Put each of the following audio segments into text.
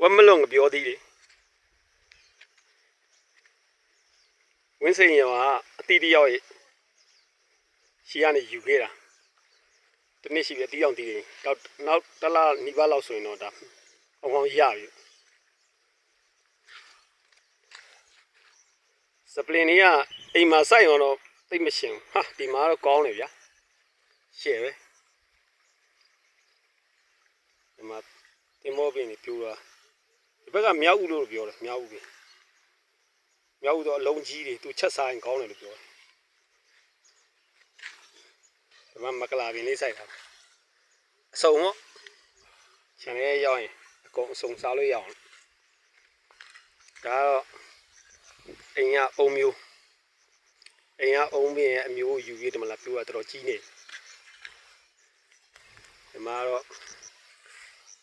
ဝက်မလုံးကပြောသေးတယ်ဝင်းစိန်ရောကအတီးတယောက်ရဲ့ရှီကနေယူခဲ့တာတနေ့ရှိပြီအတီးအောင်တီးတယ်နောက်နောက်တစ်လားနီးပါးလောက်ဆိုရင်တော့ဒါအကောင်ရပြီစပလင်ကြီးကအိမ်မှာစိုက်ရောတော့သိပ်မရှင်ဘူးဟာဒီမှာတော့ကောင်းတယ်ဗျာရှယ်ပဲဒီမှာတင်မောပင်ကြီးပြိုးတာ ဒီဘက်ကမြောက်ဦးလို့ပြောတယ်မြောက်ဦးပင်မြောက်ဦးတော့အလုံးကြီးတွေသူချက်စားရင်ကောင်းတယ်လို့ပြောတယ်ဒီမှာမကလာပင်လေးစိုက်တာအစုံတော့ခြံထဲရောက်ရင်အကုန်အစုံစားလို့ရအောင်ဒါတော့အိမ်ကအုံမျိုးအိမ်ကအုံပင်ရဲ့အမျိုးကိုယူပြီးဒီမှာလာပြိုးတာတော်တော်ကြီးနေတယ်ဒီမှာတော့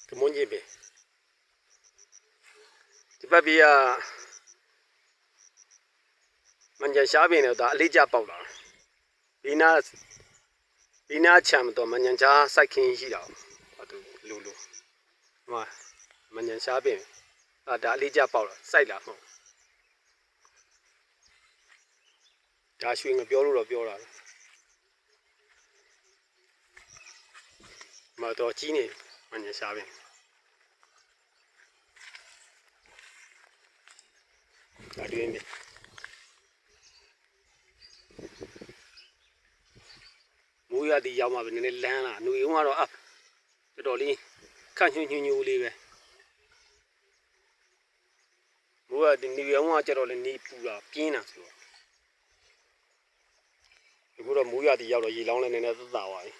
ကမွန်ကြီးပဲ ဒီဘက်ပြကမန်ကြရှားပင်တော့ဒါအလေးကျပေါက်လာဒီနာဒီနာချမ်းတော့မန်ကြရှားစိုက်ခင်းရှိတာဟောသူလူလူဟိုမန်ကြရှားပင်အာဒါအလေးကျပေါက်လာစိုက်လာမဟုတ်ဒါရွှေငပြောလို့တော့ပြောတာပဲမတော်ကြီးနေမန်ကြရှားပင် ဒါတွင်းပြီမိုးရသည်ရောက်မှပဲနည်းနည်းလန်းလာຫນွေုံကတော့အတော်တော်လေးခန့်ညွညွညူလေးပဲမိုးရသည်နေရုံကကြတော့လည်းနေပူတာပြင်းတာဆိုတော့အခုတော့မိုးရသည်ရောက်တော့ရေလောင်းလည်းနည်းနည်းသက်သာသွားပြီ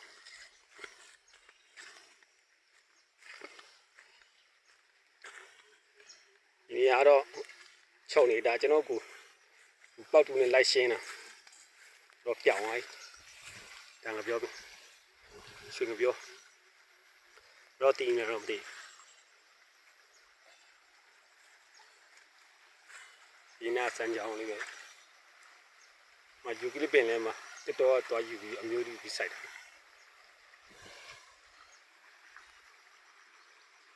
ဒီနေရာတော့ ချုပ်နေတာကျွန်တော်ကိုပောက်တူနဲ့လိုက်ရှင်းတာတော့ပြောင်းသွားပြီတန်ကပြောပြီရွှေကပြောတော့တီးနေတော့မသိဒီနာစံကြောင်းလေးပဲမယူကလစ်ပင်လဲမှာတက်တော့သွားယူပြီးအမျိုးကြီးပြီးစိုက်တာဒီ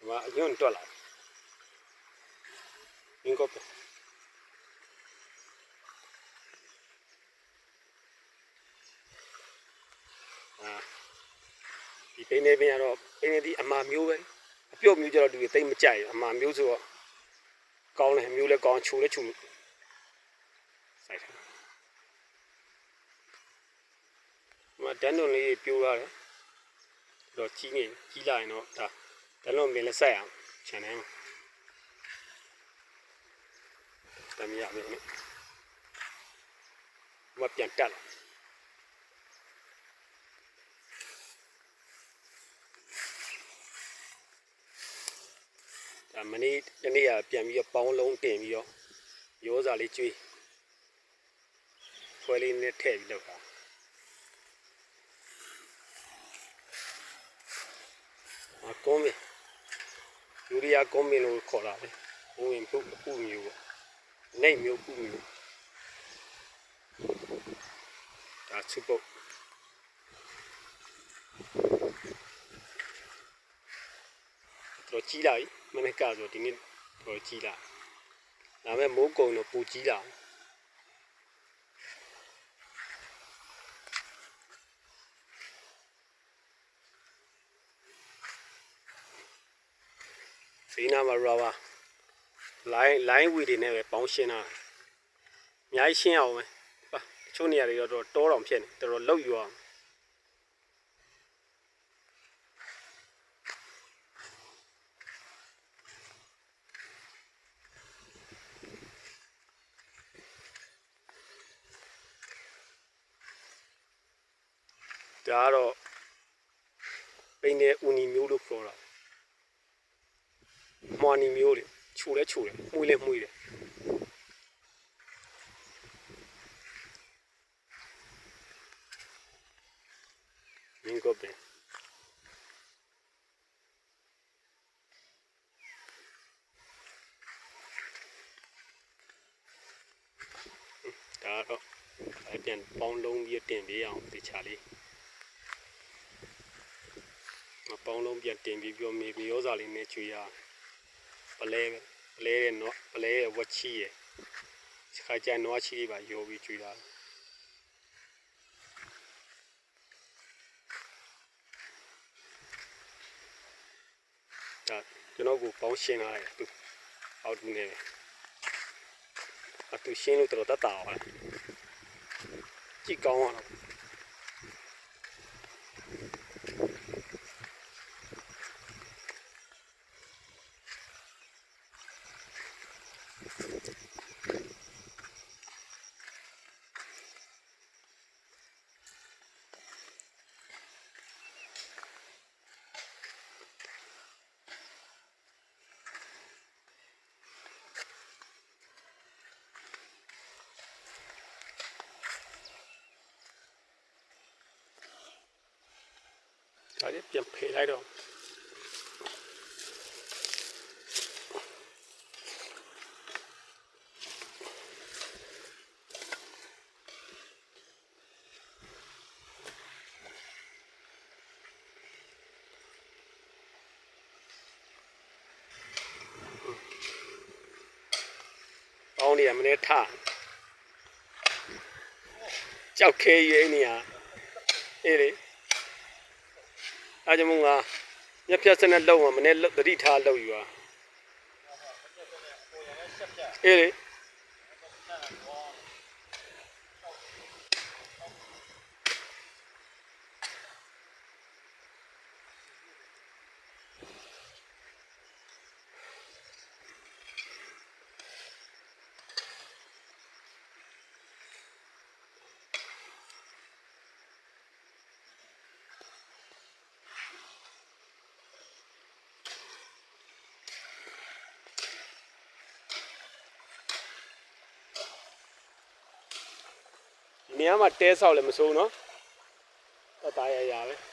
မှာအညွန့်တွက်လာငင်းကော ပဲအာဒီပိနေပင်ကတော့ပိနေဒီအမာမျိုးပဲအပြုတ်မျိုးကြတော့လူတွေတိတ်မကြိုက်ဘူးအမာမျိုးဆိုတော့ကောင်းတယ်အမျိုးလည်းကောင်းချိုလည်းချိုလို့စိုက်တယ်မဒန်ဒွန်လေးပြိုးရတယ်တော့ကြီးနေကြီးလာရင်တော့ဒါဒန်လွန်ပင်လည်းစိုက်အောင်ခြံထဲမှာတမရပဲနော်မပြန်တက်လာ ဒါမနေ့တနေ့ကပြန်ပြီးတော့ပေါင်းလုံးတင်ပြီးတော့ရိုးစာလေးကျွေးဖွဲလေးနဲ့ထည့်ပြီးလောက်တာအကုန်းမယူရီးယားကုန်းမလို့ခေါ်တာလေဘုံဝင်ပုပ်ပုမျိုးပေါ့နေမျိုးပုမျိုးဒါစုပုတ် တော့ကြီးလာပြီမနေ့ကဆိုဒီနေ့တော့ကြီးလာဒါပေမဲ့မိုးကုံတော့ပူကြီးလာစီနာမရာဝါလိုင်းလိုင်းဝီတွေနဲ့ပဲပေါင်းရှင်းတာအများကြီးရှင်းအောင်ပဲပါတချို့နေရာတွေတော့တောတောင်ဖြစ်နေတော်တော်လောက်ယူအောင် ဒါကတော့ပိနေဦးနီမျိုးလို့ပြောတာမွာနီမျိုးလေခြူလဲခြူတယ်မှုလဲမှုတယ်မင်းကပဲဒါတော့အပြန်ပေါင်းလုံးပြီးတင်ပေးအောင်ဒီချာလေး အပေါင်းလုံးပြန်တင်ပြီးပြောမေမေရောစာလေးနဲ့ချွေရပလဲပဲပလဲရဲ့နော်ပလဲရဲ့ဝက်ချီရဲ့ဒီခါကျန်နွားချီလေးပါရောပြီးကျွေးတာဒါကျွန်တော်ကိုပေါင်းရှင်းလာတယ်သူအောက်တူနေတယ်အတူရှင်းလို့တော်တော်တတ်တာပါကြည့်ကောင်းအောင် ဒါလေးပြန်ဖေး နေရမနေထကြောက်ခဲရွေးနေရအေးလေအားကြောင့်မို့ငါညက်ဖြတ်စနဲ့လောက်မှာမနေ့လောက်သတိထားလောက်ယူอ่ะအေးလေ ဒီနေရာမှာတဲဆောက်လည်းမစိုးနော်တတရရပဲ